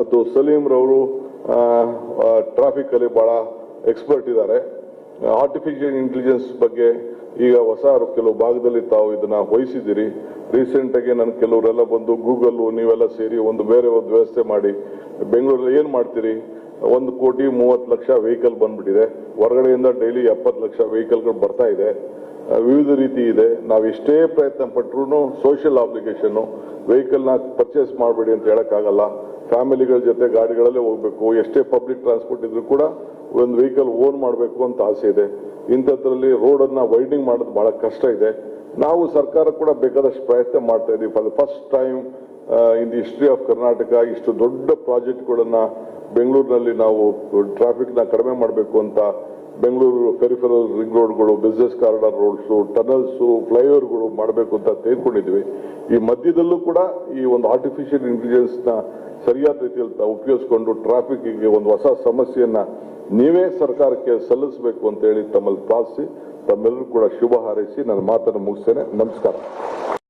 ಮತ್ತು ಟ್ರಾಫಿಕ್ ಅಲ್ಲಿ ಬಹಳ ಎಕ್ಸ್ಪರ್ಟ್ ಇದ್ದಾರೆ. ಆರ್ಟಿಫಿಷಿಯಲ್ ಇಂಟೆಲಿಜೆನ್ಸ್ ಬಗ್ಗೆ ಈಗ ಹೊಸ ಕೆಲವು ಭಾಗದಲ್ಲಿ ತಾವು ಇದನ್ನ ವಹಿಸಿದ್ದೀರಿ. ರೀಸೆಂಟ್ ಆಗಿ ನಾನು ಕೆಲವರೆಲ್ಲ ಬಂದು ಗೂಗಲ್ ನೀವೆಲ್ಲ ಸೇರಿ ಒಂದು ಬೇರೆ ಒಂದು ವ್ಯವಸ್ಥೆ ಮಾಡಿ. ಬೆಂಗಳೂರಲ್ಲಿ ಏನ್ ಮಾಡ್ತೀರಿ? ಒಂದು ಕೋಟಿ ಮೂವತ್ತು ಲಕ್ಷ ವೆಹಿಕಲ್ ಬಂದ್ಬಿಟ್ಟಿದೆ. ಹೊರಗಡೆಯಿಂದ ಡೈಲಿ ಎಪ್ಪತ್ತು ಲಕ್ಷ ವೆಹಿಕಲ್ಗಳು ಬರ್ತಾ ಇದೆ. ವಿವಿಧ ರೀತಿ ಇದೆ. ನಾವು ಎಷ್ಟೇ ಪ್ರಯತ್ನ ಪಟ್ಟರು ಸೋಷಿಯಲ್ ಅಪ್ಲಿಕೇಶನ್ ವೆಹಿಕಲ್ನ ಪರ್ಚೇಸ್ ಮಾಡಬೇಡಿ ಅಂತ ಹೇಳಕ್ಕಾಗಲ್ಲ. ಫ್ಯಾಮಿಲಿಗಳ ಜೊತೆ ಗಾಡಿಗಳಲ್ಲೇ ಹೋಗಬೇಕು, ಎಷ್ಟೇ ಪಬ್ಲಿಕ್ ಟ್ರಾನ್ಸ್ಪೋರ್ಟ್ ಇದ್ರೂ ಕೂಡ ಒಂದು ವೆಹಿಕಲ್ ಓನ್ ಮಾಡಬೇಕು ಅಂತ ಆಸೆ ಇದೆ. ಇಂಥದ್ರಲ್ಲಿ ರೋಡನ್ನು ವೈಡಿಂಗ್ ಮಾಡೋದು ಬಹಳ ಕಷ್ಟ ಇದೆ. ನಾವು ಸರ್ಕಾರ ಕೂಡ ಬೇಕಾದಷ್ಟು ಪ್ರಯತ್ನ ಮಾಡ್ತಾ ಇದೀವಿ. For the first time in the history of Karnataka ಇಷ್ಟು ದೊಡ್ಡ ಪ್ರಾಜೆಕ್ಟ್ಗಳನ್ನು ಬೆಂಗಳೂರಿನಲ್ಲಿ ನಾವು ಟ್ರಾಫಿಕ್ನ ಕಡಿಮೆ ಮಾಡಬೇಕು ಅಂತ ಬೆಂಗಳೂರು ಪೆರಿಫೆರಲ್ ರಿಂಗ್ ರೋಡ್ಗಳು ಬಿಸ್ನೆಸ್ ಕಾರಿಡಾರ್ ರೋಡ್ಸ್ ಟನಲ್ಸ್ ಫ್ಲೈಓವರ್ಗಳು ಮಾಡಬೇಕು ಅಂತ ತೆಗೆದುಕೊಂಡಿದ್ವಿ ಈ ಮಧ್ಯದಲ್ಲೂ ಕೂಡ ಈ ಒಂದು ಆರ್ಟಿಫಿಷಿಯಲ್ ಇಂಟೆಲಿಜೆನ್ಸ್ನ ಸರಿಯಾದ ರೀತಿಯಲ್ಲಿ ಉಪಯೋಗಿಸಿಕೊಂಡು ಟ್ರಾಫಿಕ್ಗೆ ಒಂದು ಹೊಸ ಸಮಸ್ಯೆಯನ್ನ ನೀವೇ ಸರ್ಕಾರಕ್ಕೆ ಸಲ್ಲಿಸಬೇಕು ಅಂತ ಹೇಳಿ ತಮ್ಮಲ್ಲಿ ಪ್ರಾರ್ಥಿಸಿ. ತಮ್ಮೆಲ್ಲರೂ ಕೂಡ ಶುಭ ಹಾರೈಸಿ. ನನ್ನ ಮಾತನ್ನು ಮುಗಿಸ್ತೇನೆ. ನಮಸ್ಕಾರ.